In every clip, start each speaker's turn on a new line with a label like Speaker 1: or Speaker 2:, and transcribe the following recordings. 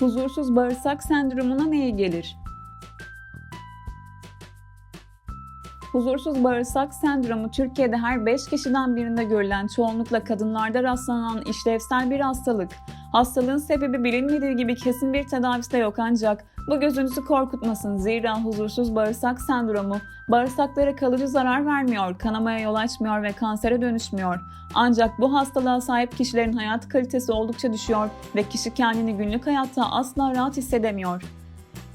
Speaker 1: Huzursuz bağırsak sendromuna neye gelir? Huzursuz bağırsak sendromu Türkiye'de her 5 kişiden birinde görülen çoğunlukla kadınlarda rastlanan işlevsel bir hastalık. Hastalığın sebebi bilinmediği gibi kesin bir tedavisi de yok ancak bu gözünüzü korkutmasın zira huzursuz bağırsak sendromu bağırsaklara kalıcı zarar vermiyor, kanamaya yol açmıyor ve kansere dönüşmüyor. Ancak bu hastalığa sahip kişilerin hayat kalitesi oldukça düşüyor ve kişi kendini günlük hayatta asla rahat hissedemiyor.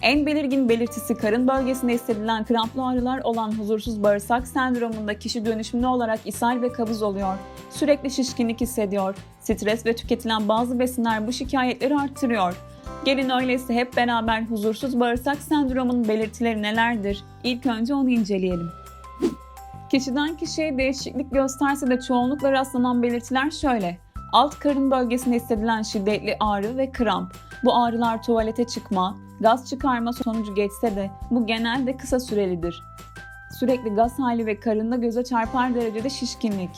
Speaker 1: En belirgin belirtisi karın bölgesinde hissedilen kramplı ağrılar olan huzursuz bağırsak sendromunda kişi dönüşümlü olarak ishal ve kabız oluyor. Sürekli şişkinlik hissediyor. Stres ve tüketilen bazı besinler bu şikayetleri arttırıyor. Gelin öyleyse hep beraber huzursuz bağırsak sendromunun belirtileri nelerdir? İlk önce onu inceleyelim. Kişiden kişiye değişiklik gösterse de çoğunlukla rastlanan belirtiler şöyle. Alt karın bölgesinde hissedilen şiddetli ağrı ve kramp. Bu ağrılar tuvalete çıkma, gaz çıkarma sonucu geçse de bu genelde kısa sürelidir. Sürekli gaz hali ve karında göze çarpar derecede şişkinlik.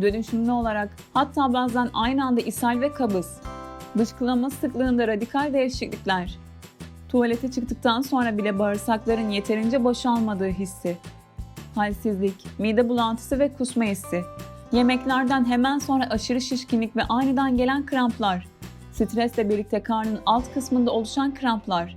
Speaker 1: Dönüşümlü olarak hatta bazen aynı anda ishal ve kabız. Dışkılama sıklığında radikal değişiklikler. Tuvalete çıktıktan sonra bile bağırsakların yeterince boşalmadığı hissi. Halsizlik, mide bulantısı ve kusma hissi. Yemeklerden hemen sonra aşırı şişkinlik ve aniden gelen kramplar. Stresle birlikte karnın alt kısmında oluşan kramplar.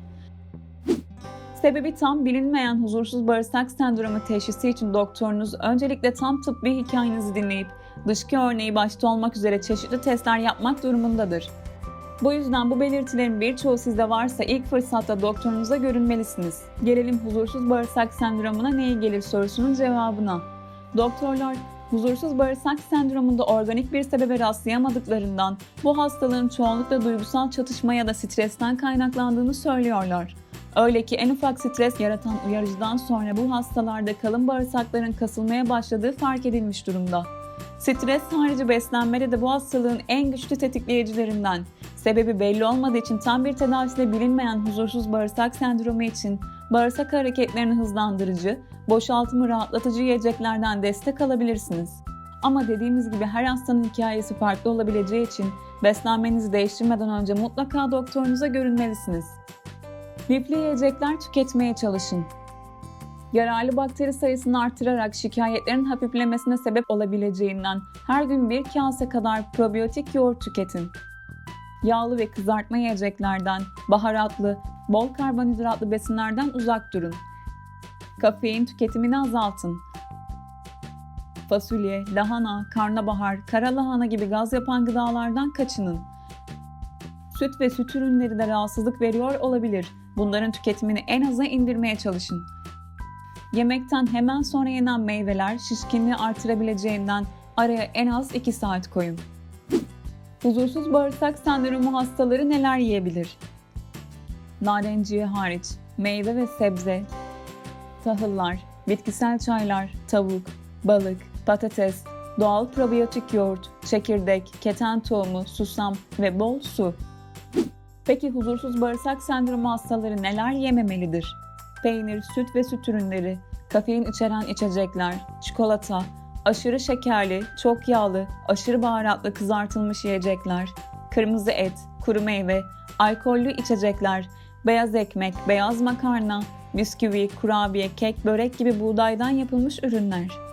Speaker 1: Sebebi tam bilinmeyen huzursuz bağırsak sendromu teşhisi için doktorunuz öncelikle tam tıbbi hikayenizi dinleyip dışkı örneği başta olmak üzere çeşitli testler yapmak durumundadır. Bu yüzden bu belirtilerin birçoğu sizde varsa ilk fırsatta doktorunuza görünmelisiniz. Gelelim huzursuz bağırsak sendromuna neyi gelir sorusunun cevabına. Doktorlar huzursuz bağırsak sendromunda organik bir sebebe rastlayamadıklarından bu hastalığın çoğunlukla duygusal çatışma ya da stresten kaynaklandığını söylüyorlar. Öyle ki en ufak stres yaratan uyarıcıdan sonra bu hastalarda kalın bağırsakların kasılmaya başladığı fark edilmiş durumda. Stres harici beslenmede de bu hastalığın en güçlü tetikleyicilerinden. Sebebi belli olmadığı için tam bir tedavisiyle bilinmeyen huzursuz bağırsak sendromu için bağırsak hareketlerini hızlandırıcı, boşaltımı rahatlatıcı yiyeceklerden destek alabilirsiniz. Ama dediğimiz gibi her hastanın hikayesi farklı olabileceği için beslenmenizi değiştirmeden önce mutlaka doktorunuza görünmelisiniz. Lifli yiyecekler tüketmeye çalışın. Yararlı bakteri sayısını artırarak şikayetlerin hafiflemesine sebep olabileceğinden her gün bir kase kadar probiyotik yoğurt tüketin. Yağlı ve kızartma yiyeceklerden, baharatlı, bol karbonhidratlı besinlerden uzak durun. Kafein tüketimini azaltın. Fasulye, lahana, karnabahar, kara lahana gibi gaz yapan gıdalardan kaçının. Süt ve süt ürünleri de rahatsızlık veriyor olabilir. Bunların tüketimini en aza indirmeye çalışın. Yemekten hemen sonra yenen meyveler şişkinliği artırabileceğinden araya en az 2 saat koyun. Huzursuz bağırsak sendromu hastaları neler yiyebilir? Narenciye hariç, meyve ve sebze, tahıllar, bitkisel çaylar, tavuk, balık, patates, doğal probiyotik yoğurt, çekirdek, keten tohumu, susam ve bol su. Peki huzursuz bağırsak sendromu hastaları neler yememelidir? Peynir, süt ve süt ürünleri, kafein içeren içecekler, çikolata, aşırı şekerli, çok yağlı, aşırı baharatlı kızartılmış yiyecekler, kırmızı et, kuru meyve, alkollü içecekler, beyaz ekmek, beyaz makarna, bisküvi, kurabiye, kek, börek gibi buğdaydan yapılmış ürünler.